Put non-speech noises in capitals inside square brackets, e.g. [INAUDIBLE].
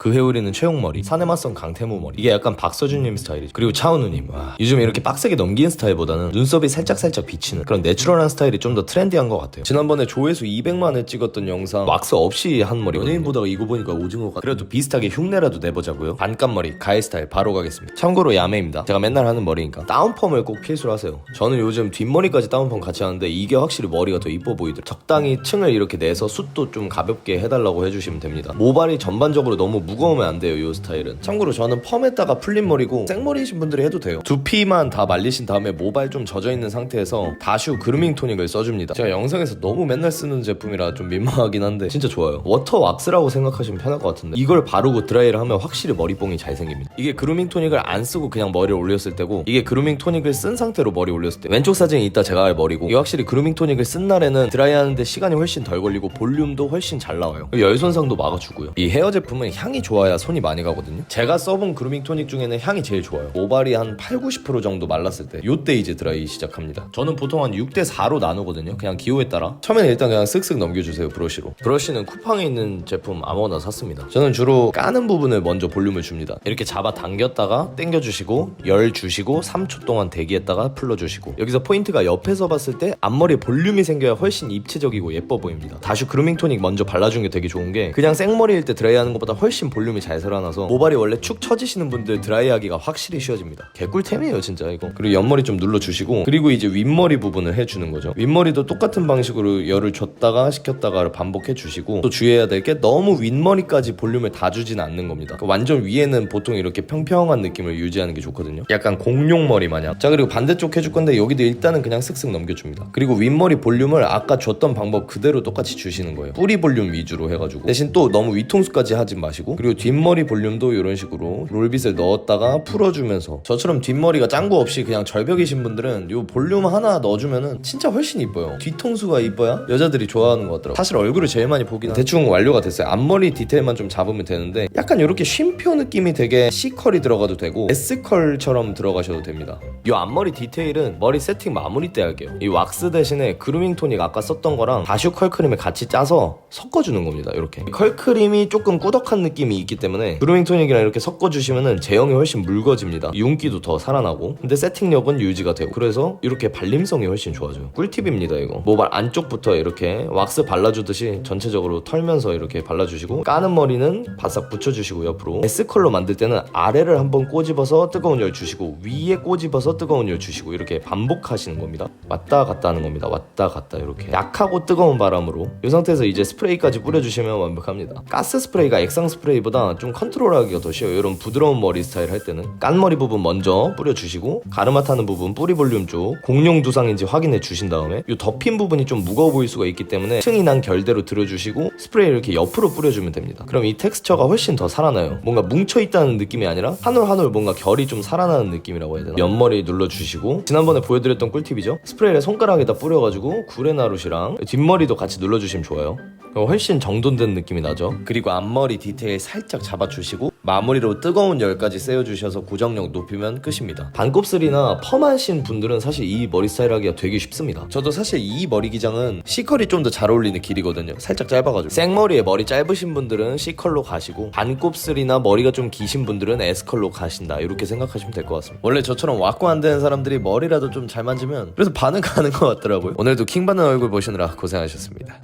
그 회오리는 최용머리, 사내맞선 강태무 머리. 이게 약간 박서준님 스타일이죠. 그리고 차은우님. 와. 요즘 이렇게 빡세게 넘기는 스타일보다는 눈썹이 살짝살짝 비치는 그런 내추럴한 스타일이 좀 더 트렌디한 것 같아요. 지난번에 조회수 200만을 찍었던 영상 왁스 없이 한 머리. 연예인 보다가 이거 보니까 오징어 같아. 그래도 비슷하게 흉내라도 내보자고요. 반값 머리, 가해 스타일 바로 가겠습니다. 참고로 야매입니다. 제가 맨날 하는 머리니까 다운펌을 꼭 필수로 하세요. 저는 요즘 뒷머리까지 다운펌 같이 하는데 이게 확실히 머리가 더 이뻐 보이더라고요. 적당히 층을 이렇게 내서 숱도 좀 가볍게 해달라고 해주시면 됩니다. 모발이 전반적으로 너무 무거우면 안 돼요, 이 스타일은. 참고로 저는 펌에다가 풀린 머리고 생머리이신 분들이 해도 돼요. 두피만 다 말리신 다음에 모발 좀 젖어 있는 상태에서 다슈 그루밍 토닉을 써줍니다. 제가 영상에서 너무 맨날 쓰는 제품이라 좀 민망하긴 한데 진짜 좋아요. 워터 왁스라고 생각하시면 편할 것 같은데 이걸 바르고 드라이를 하면 확실히 머리뽕이 잘 생깁니다. 이게 그루밍 토닉을 안 쓰고 그냥 머리를 올렸을 때고 이게 그루밍 토닉을 쓴 상태로 머리 올렸을 때 왼쪽 사진이 이따 제가 할 머리고 이게 확실히 그루밍 토닉을 쓴 날에는 드라이하는데 시간이 훨씬 덜 걸리고 볼륨도 훨씬 잘 나와요. 열 손상도 막아주고요. 이 헤어 제품은 향이 좋아야 손이 많이 가거든요. 제가 써본 그루밍 토닉 중에는 향이 제일 좋아요. 모발이 한 8, 90% 정도 말랐을 때 요때 이제 드라이 시작합니다. 저는 보통 한 6대 4로 나누거든요. 그냥 기호에 따라. 처음에는 일단 그냥 쓱쓱 넘겨주세요 브러쉬로. 브러쉬는 쿠팡에 있는 제품 아무거나 샀습니다. 저는 주로 까는 부분을 먼저 볼륨을 줍니다. 이렇게 잡아 당겼다가 당겨주시고 열 주시고 3초 동안 대기했다가 풀러주시고 여기서 포인트가 옆에서 봤을 때 앞머리에 볼륨이 생겨야 훨씬 입체적이고 예뻐 보입니다. 다슈 그루밍 토닉 먼저 발라준 게 되게 좋은 게 그냥 생머리일 때 드라이하는 것보다 훨씬 볼륨이 잘 살아나서 모발이 원래 축 처지시는 분들 드라이하기가 확실히 쉬워집니다. 개꿀템이에요 진짜 이거. 그리고 옆머리 좀 눌러주시고 그리고 이제 윗머리 부분을 해주는 거죠. 윗머리도 똑같은 방식으로 열을 줬다가 식혔다가 반복해 주시고 또 주의해야 될 게 너무 윗머리까지 볼륨을 다 주진 않는 겁니다. 그 완전 위에는 보통 이렇게 평평한 느낌을 유지하는 게 좋거든요. 약간 공룡머리 마냥. 자 그리고 반대쪽 해줄 건데 여기도 일단은 그냥 쓱쓱 넘겨줍니다. 그리고 윗머리 볼륨을 아까 줬던 방법 그대로 똑같이 주시는 거예요. 뿌리 볼륨 위주로 해가지고 대신 또 너무 위통수까지 하지 마시고 그리고 뒷머리 볼륨도 이런 식으로 롤빗을 넣었다가 풀어주면서 저처럼 뒷머리가 짱구 없이 그냥 절벽이신 분들은 이 볼륨 하나 넣어주면은 진짜 훨씬 이뻐요. 뒤통수가 이뻐야 여자들이 좋아하는 것 같더라고요. 사실 얼굴을 제일 많이 보긴 대충 완료가 됐어요. 앞머리 디테일만 좀 잡으면 되는데 약간 이렇게 쉼표 느낌이 되게 C컬이 들어가도 되고 S컬처럼 들어가셔도 됩니다. 이 앞머리 디테일은 머리 세팅 마무리 때 할게요. 이 왁스 대신에 그루밍 토닉 아까 썼던 거랑 다슈 컬크림을 같이 짜서 섞어주는 겁니다. 이렇게 컬크림이 조금 꾸덕한 느낌 이 있기 때문에 그루밍 토닉이랑 이렇게 섞어주시면은 제형이 훨씬 묽어집니다. 윤기도 더 살아나고 근데 세팅력은 유지가 되고 그래서 이렇게 발림성이 훨씬 좋아져요. 꿀팁입니다 이거. 모발 안쪽부터 이렇게 왁스 발라주듯이 전체적으로 털면서 이렇게 발라주시고 까는 머리는 바싹 붙여주시고 옆으로 S컬로 만들 때는 아래를 한번 꼬집어서 뜨거운 열 주시고 위에 꼬집어서 뜨거운 열 주시고 이렇게 반복하시는 겁니다. 왔다 갔다 하는 겁니다. 왔다 갔다 이렇게 약하고 뜨거운 바람으로 이 상태에서 이제 스프레이까지 뿌려주시면 완벽합니다. 가스 스프레이가 액상 스프레이 보다 좀 컨트롤하기가 더 쉬워요. 이런 부드러운 머리 스타일 할 때는 깐 머리 부분 먼저 뿌려주시고 가르마 타는 부분 뿌리 볼륨 쪽 공룡 두상인지 확인해 주신 다음에 이 덮인 부분이 좀 무거워 보일 수가 있기 때문에 층이 난 결대로 들어주시고 스프레이 이렇게 옆으로 뿌려주면 됩니다. 그럼 이 텍스처가 훨씬 더 살아나요. 뭔가 뭉쳐 있다는 느낌이 아니라 한 올 한 올 뭔가 결이 좀 살아나는 느낌이라고 해야 되나? 옆머리 눌러주시고 지난번에 보여드렸던 꿀팁이죠. 스프레이를 손가락에다 뿌려가지고 구레나룻이랑 뒷머리도 같이 눌러주시면 좋아요. 그럼 훨씬 정돈된 느낌이 나죠. 그리고 앞머리 디테일 살짝 잡아주시고 마무리로 뜨거운 열까지 세워주셔서 고정력 높이면 끝입니다. 반곱슬이나 펌하신 분들은 사실 이 머리 스타일 하기가 되게 쉽습니다. 저도 사실 이 머리 기장은 C컬이 좀 더 잘 어울리는 길이거든요. 살짝 짧아가지고. 생머리에 머리 짧으신 분들은 C컬로 가시고 반곱슬이나 머리가 좀 기신 분들은 S컬로 가신다. 이렇게 생각하시면 될 것 같습니다. 원래 저처럼 왁구 안 되는 사람들이 머리라도 좀 잘 만지면 그래서 반응 [LAUGHS] 가는 것 같더라고요. 오늘도 킹 받는 얼굴 보시느라 고생하셨습니다.